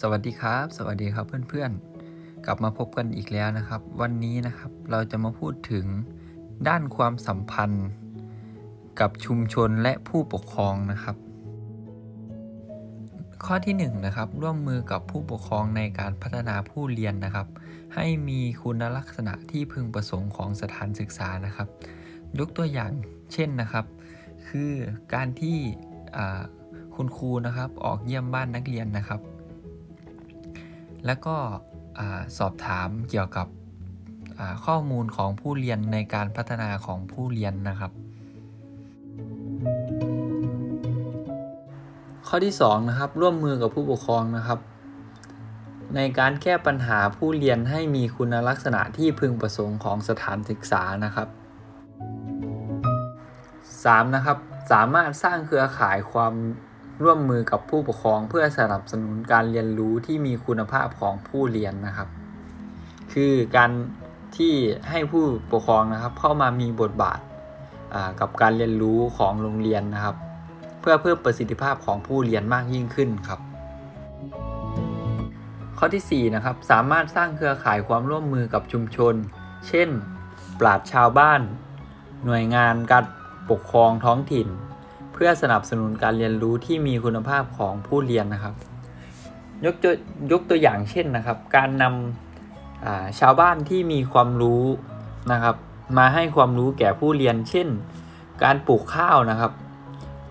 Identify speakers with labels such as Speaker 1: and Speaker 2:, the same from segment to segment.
Speaker 1: สวัสดีครับ สวัสดีครับเพื่อนๆ กลับมาพบกันอีกแล้วนะครับ วันนี้นะครับเราจะมาพูดถึงด้านความสัมพันธ์ กับชุมชนและผู้ปกครองนะครับ ข้อที่1นงนะครับร่วมมือกับผู้ปกครองในการพัฒนาผู้เรียนนะครับ ให้มีคุณลักษณะที่พึงประสงค์ของสถานศึกษานะครับ ยกตัวอย่างเช่นนะครับ คือการที่คุณครูนะครับออกเยี่ยมบ้านนักเรียนนะครับ แล้วก็สอบถามเกี่ยวกับข้อมูลของผู้เรียนในการพัฒนาของผู้เรียนนะครับ ข้อที่2นะครับร่วมมือกับผู้ปกครองนะครับ ในการแก้ปัญหาผู้เรียนให้มีคุณลักษณะที่พึงประสงค์ของสถานศึกษานะครับ 3. นะครับสามารถสร้างเครือข่ายความ ร่วมมือกับผู้ปกครองเพื่อสนับสนุนการเรียนรู้ที่มีคุณภาพของผู้เรียนนะครับ คือการที่ให้ผู้ปกครองนะครับ เข้ามามีบทบาทกับการเรียนรู้ของโรงเรียนนะครับ เพื่อเพิ่มประสิทธิภาพของผู้เรียนมากยิ่งขึ้นครับ ข้อที่4นะครับสามารถสร้างเครือข่ายความร่วมมือกับชุมชน เช่น ปราชญ์ชาวบ้าน หน่วยงานการปกครองท้องถิ่น พื่อสนับสนุนการเรียนรู้ที่มีคุณภาพของผู้เรียนนะครับ ยกตัวยกตัวอย่างเช่นนะครับ การนำชาวบ้านที่มีความรู้นะครับ มาให้ความรู้แก่ผู้เรียน เช่น การปลูกข้าวนะครับ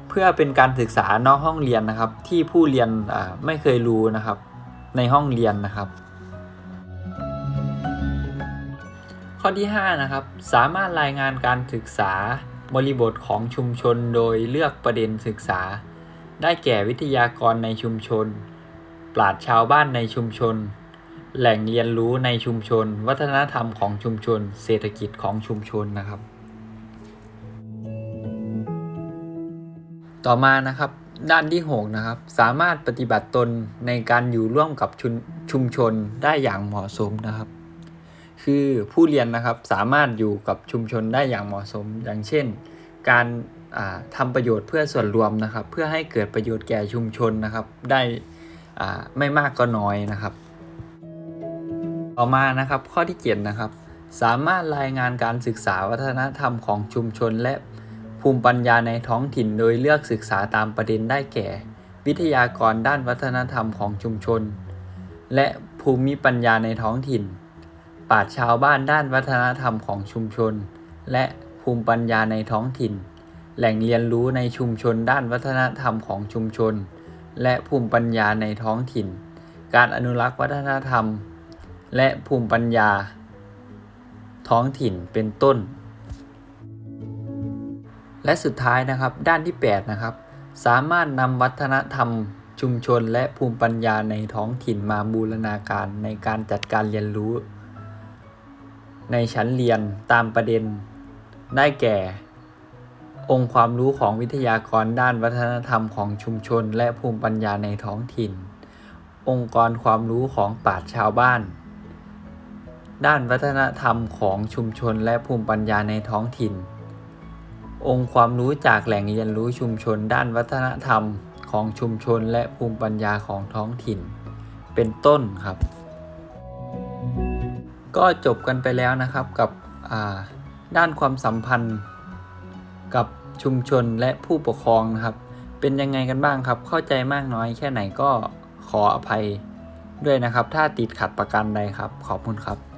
Speaker 1: เพื่อเป็นการศึกษานอกห้องเรียนนะครับ ที่ผู้เรียนไม่เคยรู้นะครับ ในห้องเรียนนะครับ ข้อที่ 5 นะครับ สามารถรายงานการศึกษา บริบทของชุมชนโดยเลือกประเด็นศึกษา ได้แก่วิทยากรในชุมชน ปราชญ์ชาวบ้านในชุมชน แหล่งเรียนรู้ในชุมชน วัฒนธรรมของชุมชน เศรษฐกิจของชุมชนนะครับ ต่อมานะครับด้านที่6นะครับ สามารถปฏิบัติตนในการอยู่ร่วมกับชชุมชนได้อย่างเหมาะสมนะครับ คือผู้เรียนนะครับสามารถอยู่กับชุมชนได้อย่างเหมาะสม อย่างเช่น การาทำประโยชน์เพื่อส่วนรวมนะครับ เพื่อให้เกิดประโยชน์แก่ชุมชนนะครับ ได้ไม่มากก็น้อยนะครับ ต่อมานะครับข้อที่7นะครับสามารถรายงานการศึกษาวัฒนธรรมของชุมชน และภูมิปัญญาในท้องถิ่นโดยเลือกศึกษาตามประเด็นได้แก่ วิทยากรด้านวัฒนธรรมของชุมชน และภูมิปัญญาในท้องถิ่น ปราชญ์ชาวบ้านด้านวัฒนธรรมของชุมชน และภูมิปัญญาในท้องถิ่น แหล่งเรียนรู้ในชุมชนด้านวัฒนธรรมของชุมชน และภูมิปัญญาในท้องถิ่น การอนุรักษ์วัฒนธรรม และภูมิปัญญา ท้องถิ่นเป็นต้น และสุดท้ายนะครับด้านที่ 8 นะครับ สามารถนำวัฒนธรรมชุมชนและภูมิปัญญาในท้องถิ่นมาบูรณาการในการจัดการเรียนรู้ ในชั้นเรียนตามประเด็น ได้แก่ องค์ความรู้ของวิทยากรด้านวัฒนธรรมของชุมชน และภูมิปัญญาในท้องถิ่น องค์กรความรู้ของปราชญ์ชาวบ้าน ด้านวัฒนธรรมของชุมชนและภูมิปัญญาในท้องถิ่น องค์ความรู้จากแหล่งเรียนรู้ชุมชน ด้านวัฒนธรรมของชุมชนและภูมิปัญญาของท้องถิ่น เป็นต้นครับ ก็จบกันไปแล้วนะครับกับด้านความสัมพันธ์ กับชุมชนและผู้ปกครองนะครับ เป็นยังไงกันบ้างครับ เข้าใจมากน้อยแค่ไหนก็ขออภัยด้วยนะครับ ถ้าติดขัดประการใดครับ ขอบคุณครับ